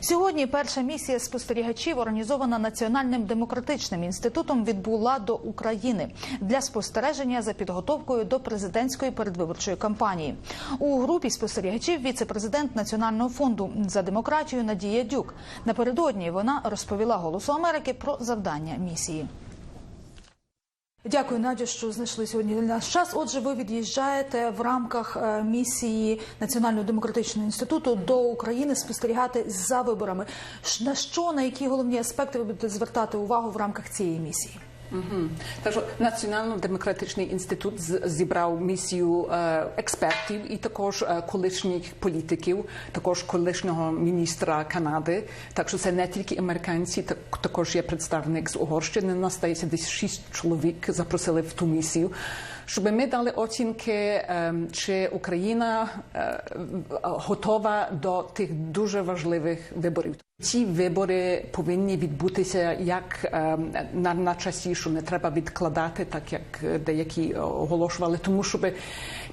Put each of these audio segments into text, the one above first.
Сьогодні перша місія спостерігачів, організована Національним демократичним інститутом, відбула до України для спостереження за підготовкою до президентської передвиборчої кампанії. У групі спостерігачів віце-президент Національного фонду за демократію Надія Дюк. Напередодні вона розповіла Голосу Америки про завдання місії. Дякую, Надю, що знайшли сьогодні для нас час. Отже, ви від'їжджаєте в рамках е, місії Національного демократичного інституту до України спостерігати за виборами. На що на які головні аспекти ви будете звертати увагу в рамках цієї місії? Так що Національно-демократичний інститут зібрав місію е, експертів і також е, колишніх політиків, також колишнього міністра Канади. Так що це не тільки американці, так також є представник з Угорщини. Нас здається, десь шість чоловік запросили в ту місію. Щоб ми дали оцінки, е, чи Україна е, готова до тих дуже важливих виборів. Ці вибори повинні відбутися як е, на, на часі, що не треба відкладати, так як деякі оголошували, тому щоб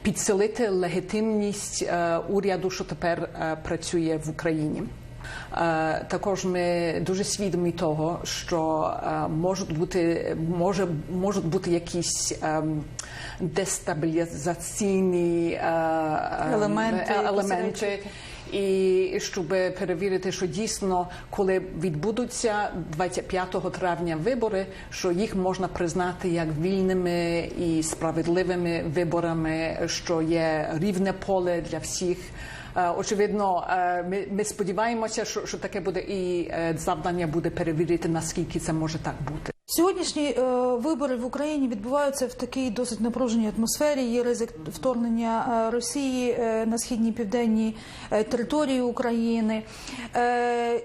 підсилити легітимність е, уряду, що тепер е, працює в Україні. Е, Також ми дуже свідомі того, що е, можуть бути може можуть бути якісь ем, дестабілізаційні е, ем, Елементи, елементи. І щоб перевірити, що дійсно, коли відбудуться 25 травня вибори, що їх можна признати як вільними і справедливими виборами, що є рівне поле для всіх. Е, Очевидно, е, ми, ми сподіваємося, що, що таке буде, і е, завдання буде перевірити, наскільки це може так бути. Сьогоднішні е, вибори в Україні відбуваються в такій досить напруженій атмосфері. Є ризик вторгнення е, Росії е, на східній південній е, території України. Е,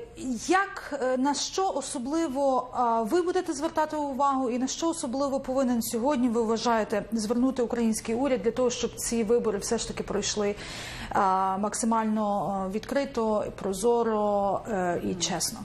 як е, на що особливо а, ви будете звертати увагу, і на що особливо повинен сьогодні ви вважаєте звернути український уряд для того, щоб ці вибори все ж таки пройшли а, максимально е, відкрито, прозоро е, і чесно?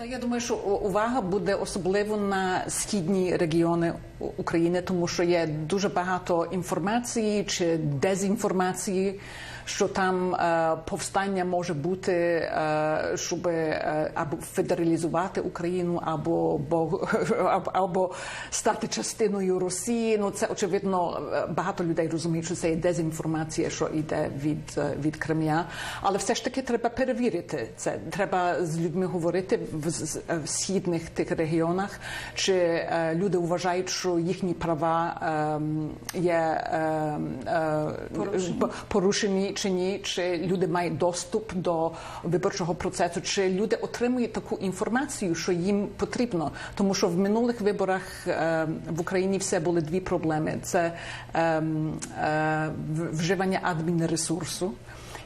Та я думаю, що увага буде особливо на східні регіони України, тому що є дуже багато інформації чи дезінформації, що там е, повстання може бути, е, щоб е, або федералізувати Україну, або, бо, або, стати частиною Росії. Ну це очевидно е, багато людей розуміють, що це є дезінформація, що йде від, е, від Кремля. Але все ж таки треба перевірити це. Треба з людьми говорити в, з- в східних тих регіонах, чи е, люди вважають, що їхні права ем, є ем, е, Порушені. порушені чи ні, чи люди мають доступ до виборчого процесу, чи люди отримують таку інформацію, що їм потрібно. Тому що в минулих виборах е, в Україні все були дві проблеми: це ем, е, вживання адмінресурсу.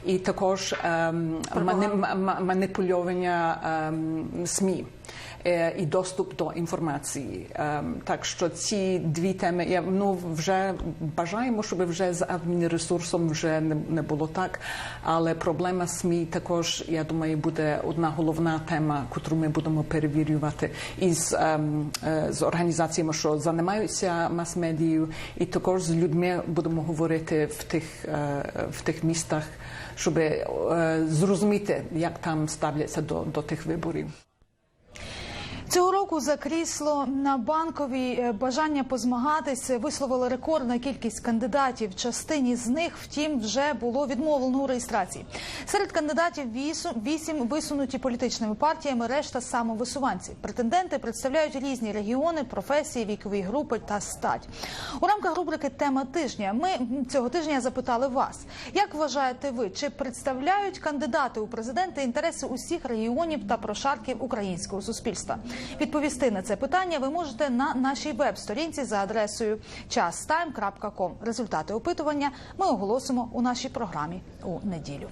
І також ем, мани, м- м- ем, СМІ і доступ до інформації. Ем, так що ці дві теми я ну вже бажаємо, щоб вже з адмінресурсом вже не, було так. Але проблема СМІ також, я думаю, буде одна головна тема, яку ми будемо перевірювати із ем, е, з організаціями, що займаються мас-медією, і також з людьми будемо говорити в тих е, в тих містах, щоб е, зрозуміти, як там ставляться до, до тих виборів. Цього року за крісло на банковій е, бажання позмагатися висловили рекордна кількість кандидатів. Частині з них, втім, вже було відмовлено у реєстрації. Серед кандидатів вісім висунуті політичними партіями, решта самовисуванці. Претенденти представляють різні регіони, професії, вікові групи та стать. У рамках рубрики Тема тижня ми цього тижня запитали вас, як вважаєте ви, чи представляють кандидати у президенти інтереси усіх регіонів та прошарків українського суспільства? Відповісти на це питання ви можете на нашій веб-сторінці за адресою chastime.com. Результати опитування ми оголосимо у нашій програмі у неділю.